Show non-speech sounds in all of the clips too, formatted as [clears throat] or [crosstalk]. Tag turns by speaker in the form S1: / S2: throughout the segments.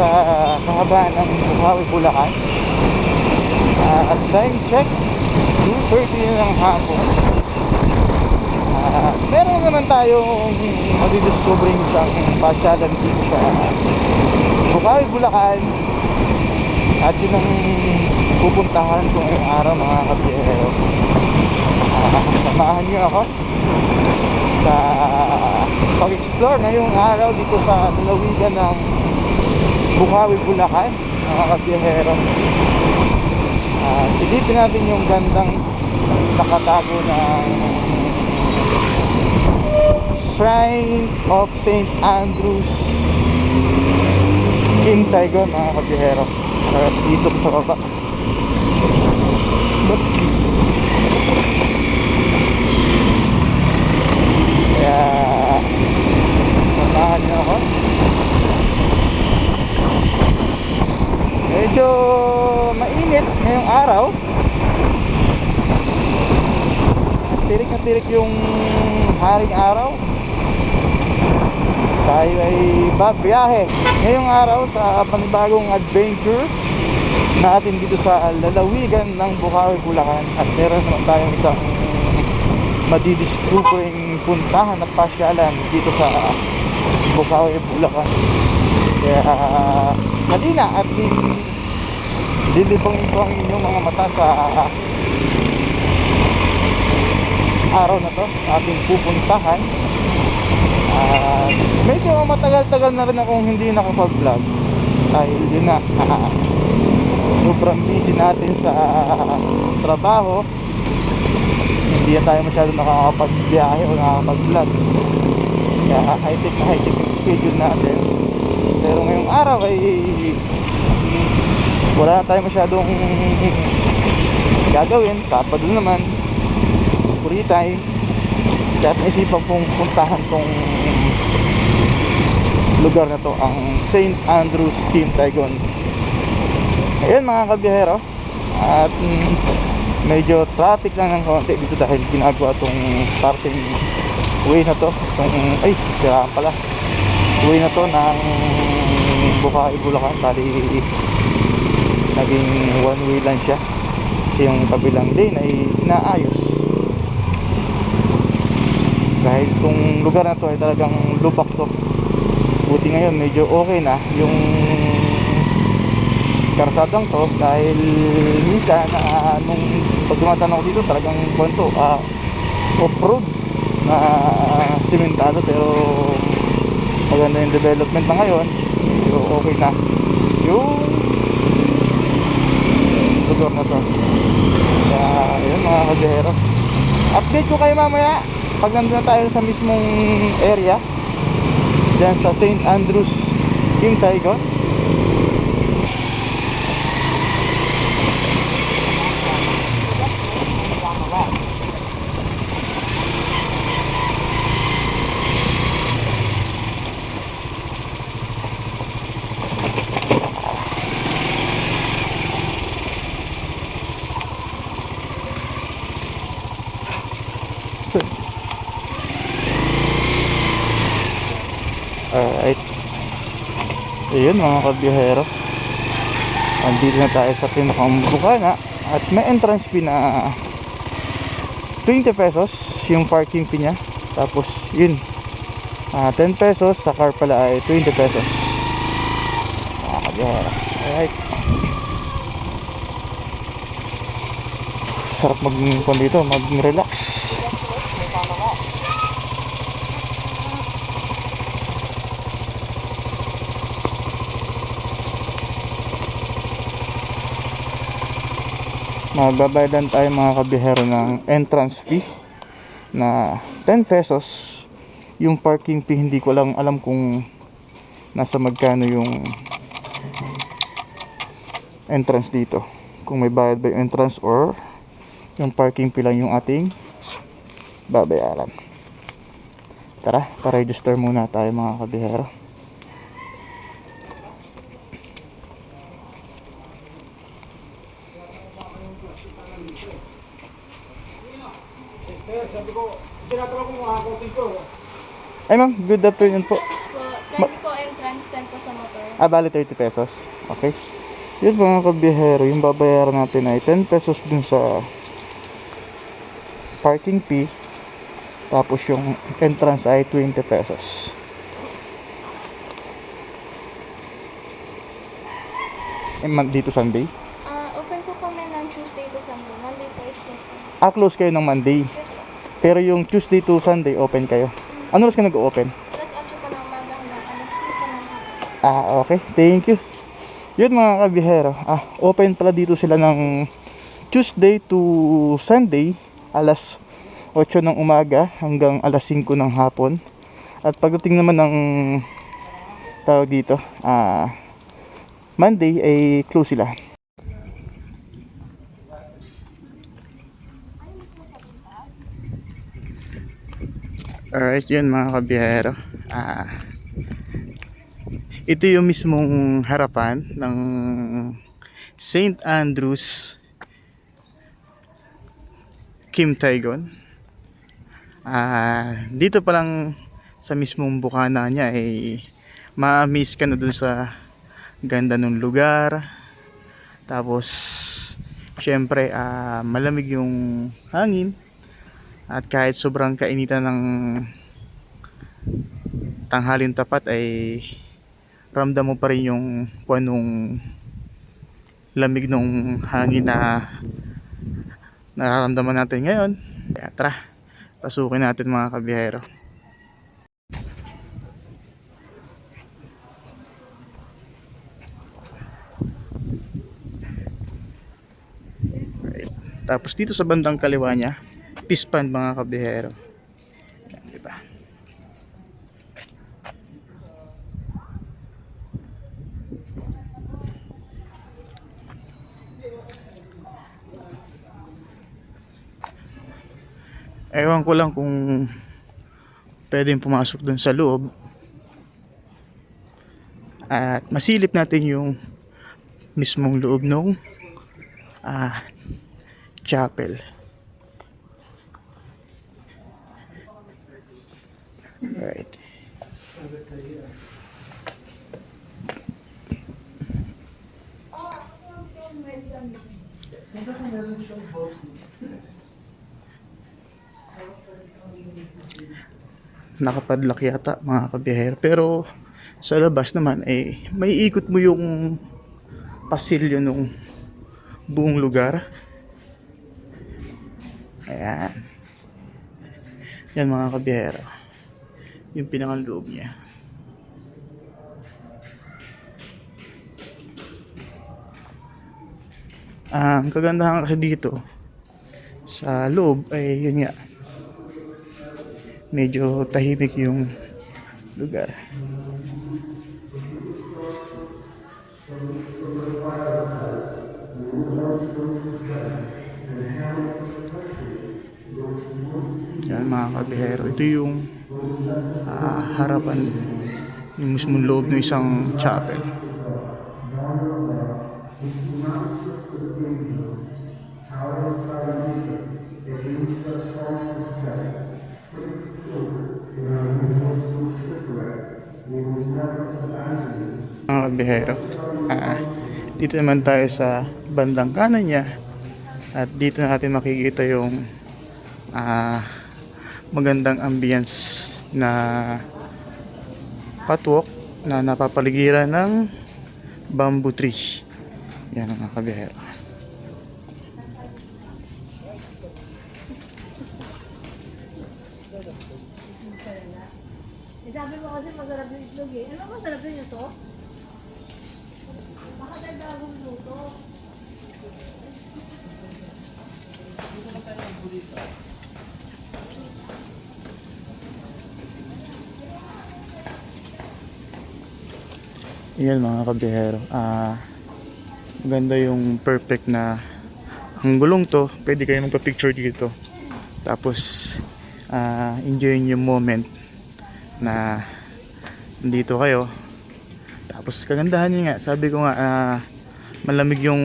S1: sa kahabaan ng Bukawi, Bulacan. Ah, at time check, 2.30 na ng hapon. Ah, meron naman tayong madidiscovering isang pasyalan dito sa Bukawi, Bulacan. At yun ang pupuntahan ko ngayong araw mga kabiyero. Ah, samahan niyo ako sa pag-explore ngayong araw dito sa lalawigan ng Bukawi, Bulacan mga kabiyero. Ah, silipin natin yung gandang nakatago ng Shrine of St. Andrews Kim Taigon mga kabihero uh, dito sa baba Ba't dito? kaya samahan niyo ako medyo mainit ngayong araw tirik na tirik yung haring araw tayo ay babiyahe ngayong araw sa panibagong adventure natin dito sa lalawigan ng Bukawi, Bulacan. At meron naman tayong isang madidiscovering puntahan at pasyalan dito sa Bukawi, Bulacan. Kaya halina at lilibangin ko ang inyong mga mata sa araw na to sa ating pupuntahan at medyo matagal-tagal na rin akong hindi nakapag-vlog. Dahil yun na [laughs] sobrang busy natin sa trabaho. Hindi na tayo masyado nakakapagbiyahe o nakakapag-vlog. Kaya high-tech na high-tech yung schedule natin. Pero ngayong araw ay wala na tayo masyadong gagawin. Sabado naman. Free time kaya naisipan kong puntahan tong lugar na to ang St. Andrews Kim Taigon. Ayun mga kabiyahero. At mm, medyo traffic lang ng konti dito dahil ginagawa tong parking way na to. Tong, ay siraan pala. Way na to ng Bukawi Bulacan. Bali naging one way lang siya. Kasi yung kabilang lane ay inaayos dahil itong lugar na to ay talagang lubak to. Buti ngayon medyo okay na yung karsadang to dahil minsan uh, nung pag dumataan ako dito talagang kwento uh, off-road na uh, simentado pero maganda yung development na ngayon medyo okay na yung lugar na to. Kaya yun mga kajero update ko kayo mamaya pag nandun na tayo sa mismong area dyan sa St. Andrews Kim Taigon Ayun mga kabiyahero. Andito na tayo sa pinakang bukana at may entrance fee na 20 pesos yung parking fee niya. Tapos yun. ah 10 pesos sa car pala ay 20 pesos. Mga kabiyahero. Alright. Sarap mag dito, mag-relax. Magbabayadan tayo mga kabihero ng entrance fee na 10 pesos. Yung parking fee hindi ko lang alam kung nasa magkano yung entrance dito. Kung may bayad ba yung entrance or yung parking fee lang yung ating babayaran. Tara pa-register muna tayo mga kabihero
S2: Sister, sabi ko, tinatanong ko mga kotin ko.
S1: Ay ma'am, good afternoon po.
S2: Po, 20 po entrance, 10 po sa motor.
S1: Ah, bali 30 pesos. Okay. Yun mga kabiyahero, yung babayaran natin ay 10 pesos dun sa parking fee. Tapos yung entrance ay 20 pesos. Eh, dito Sunday?
S2: Ah, open po kami ng Tuesday to Sunday. Monday po is closed.
S1: Ah, close kayo ng Monday.
S2: Yes po.
S1: Pero yung Tuesday to Sunday, open kayo. Ano oras ka nag-open?
S2: Alas 8 pa ng umaga hanggang alas 5 ng.
S1: Ah, okay. Thank you. Yun mga kabihero. Ah, open pala dito sila ng Tuesday to Sunday, alas 8 ng umaga hanggang alas 5 ng hapon. At pagdating naman ng tawag dito, ah, Monday ay close sila. Alright, yun mga kabiyero. Ah, ito yung mismong harapan ng St. Andrews Kim Taigon. Ah, dito pa lang sa mismong bukana niya ay ma-miss ka na dun sa ganda ng lugar. Tapos syempre ah, malamig yung hangin at kahit sobrang kainitan ng tanghalin tapat ay ramdam mo pa rin yung anong lamig ng hangin na nararamdaman natin ngayon. Kaya tara, pasukin natin mga kabiyahero. Right. Tapos dito sa bandang kaliwa niya, pispan mga kabiyahero. Yan, di ba? Ewan ko lang kung pwedeng pumasok dun sa loob. At masilip natin yung mismong loob ng ah, chapel. Right. nakapadlock yata mga kabiyahero pero sa labas naman eh may ikot mo yung pasilyo nung buong lugar. Ayan. Yan mga kabiyahero yung pinakang loob niya Ah, ang kagandahan kasi dito sa loob ay yun nga medyo tahimik yung lugar. Yan mga kabihero. Ito yung ah, harapan yung mismong loob ng isang chapel. mga kabihero. Ah, dito naman tayo sa bandang kanan niya at dito natin makikita yung ah, magandang ambience na patwalk na napapaligiran ng bamboo tree. Yan mga kabihero.
S2: Eh, sabi mo kasi masarap yung itlog eh. Ano masarap yun ito? Baka tayo bagong luto.
S1: Yan mga kabihero. Ah, maganda yung perfect na ang gulong to. Pwede kayo magpa-picture dito. Tapos ah, enjoy yung moment na nandito kayo. Tapos kagandahan niya nga, sabi ko nga ah, malamig yung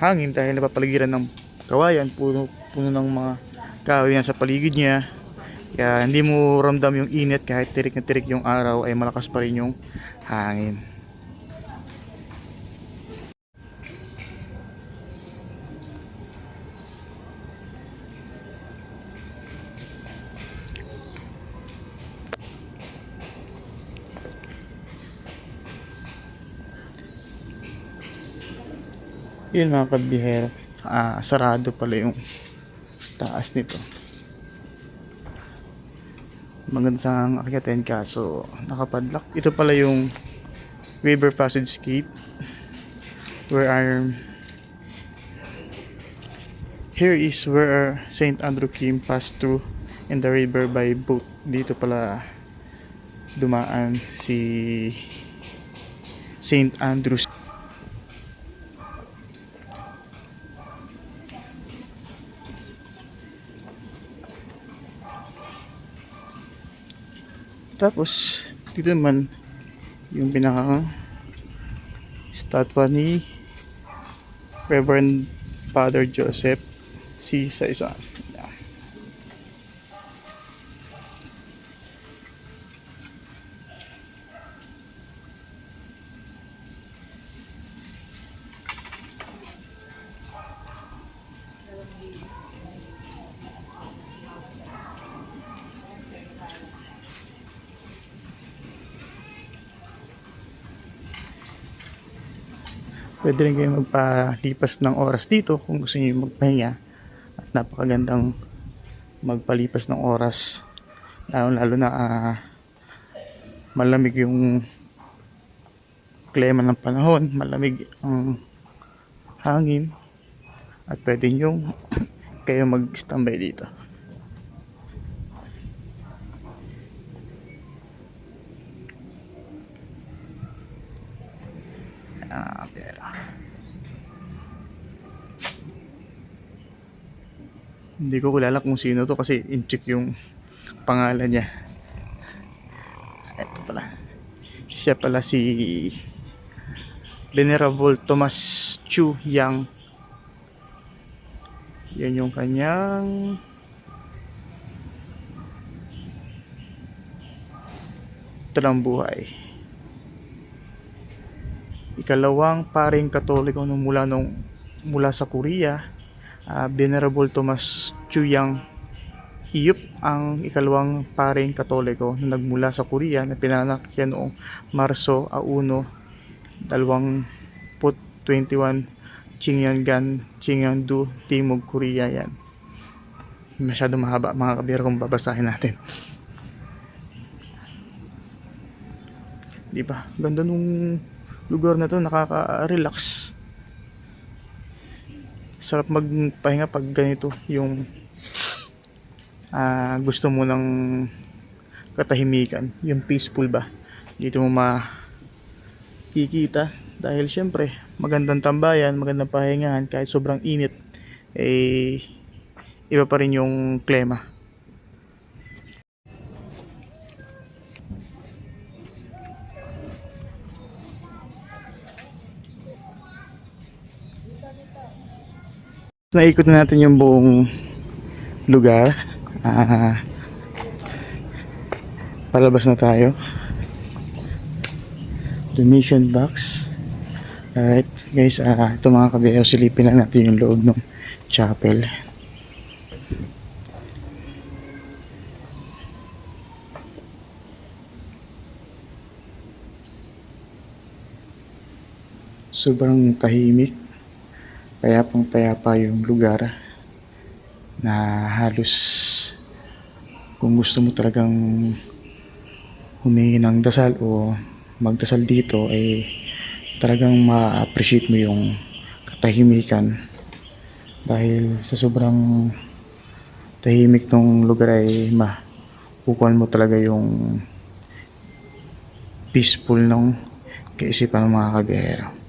S1: hangin dahil napapaligiran ng kawayan, puno, puno ng mga kahoy sa paligid niya. Kaya hindi mo ramdam yung init kahit tirik na tirik yung araw ay malakas pa rin yung hangin. Yun mga kabihero. Ah, sarado pala yung taas nito. Maganda sang akyatin kaso nakapadlock. Ito pala yung Weber Passage Gate where I'm Here is where St. Andrew Kim passed through in the river by boat. Dito pala dumaan si St. Andrews. Tapos, dito naman yung pinaka statwa ni Reverend Father Joseph C. Saison. Pwede rin kayo magpalipas ng oras dito kung gusto niyo magpahinga. At napakagandang magpalipas ng oras. Lalo, lalo na ah, malamig yung klima ng panahon, malamig ang hangin. At pwede nyo [clears throat] kayo mag-standby dito. Ah, pero Hindi ko kilala kung sino to kasi in-check yung pangalan niya. Ito pala. Siya pala si Venerable Thomas Chu Yang. Yan yung kanyang talang buhay. Ikalawang paring katoliko nung mula nung mula sa Korea ah, Venerable Thomas Chuyang Iyup ang ikalawang paring katoliko na nagmula sa Korea na pinanganak siya noong Marso 1, 2021 Qingyangan, Qingyandu, Timog Korea yan. Masyado mahaba mga kabiro kung babasahin natin. Di ba? Ganda nung lugar na to, nakaka-relax. Sarap magpahinga pag ganito yung ah, gusto mo ng katahimikan, yung peaceful ba. Dito mo makikita dahil syempre magandang tambayan, magandang pahingahan kahit sobrang init eh iba pa rin yung klima. Naikot na natin yung buong lugar. Ah, palabas na tayo. Donation box. Alright, guys, ah, ito mga kabayo, silipin lang natin yung loob ng chapel. Sobrang tahimik. Payapang payapa yung lugar na halos kung gusto mo talagang humingi ng dasal o magdasal dito ay talagang ma-appreciate mo yung katahimikan dahil sa sobrang tahimik ng lugar ay makukuhan mo talaga yung peaceful ng kaisipan ng mga kabihero.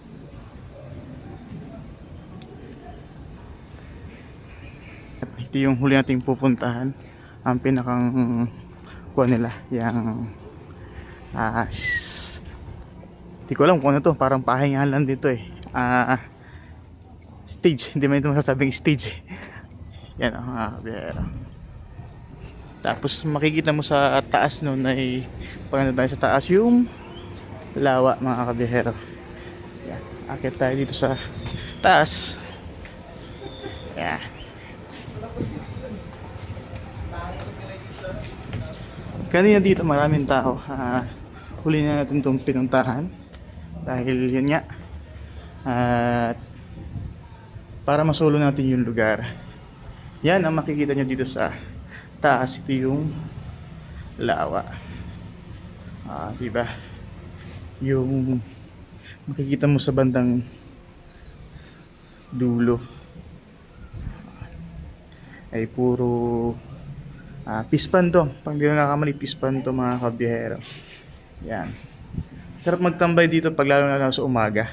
S1: Ito yung huli nating pupuntahan. Ang pinakang kuha nila. Yung ah s- Di ko alam kung ano to. Parang pahingahan lang dito eh. Ah stage. Hindi man ito masasabing stage eh. Yan ang mga kabiyero. Tapos makikita mo sa taas nun ay pag nandun tayo sa taas yung lawa mga kabihero. Yan. Akit tayo dito sa taas. Yan. Kanina dito maraming tao. Ah, huli na natin itong pinuntahan. Dahil yun nga. At para masulo natin yung lugar. Yan ang makikita nyo dito sa taas. Ito yung lawa. Ah, di ba? Yung makikita mo sa bandang dulo ay puro ah, pispan to. Pag di na nakamali, pispan to mga kabiyero. Yan. Sarap magtambay dito pag lalo na sa umaga.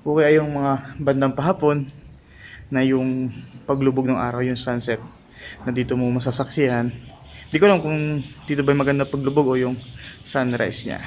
S1: O kaya yung mga bandang pahapon na yung paglubog ng araw, yung sunset na dito mo masasaksihan. Hindi ko alam kung dito ba maganda paglubog o yung sunrise niya.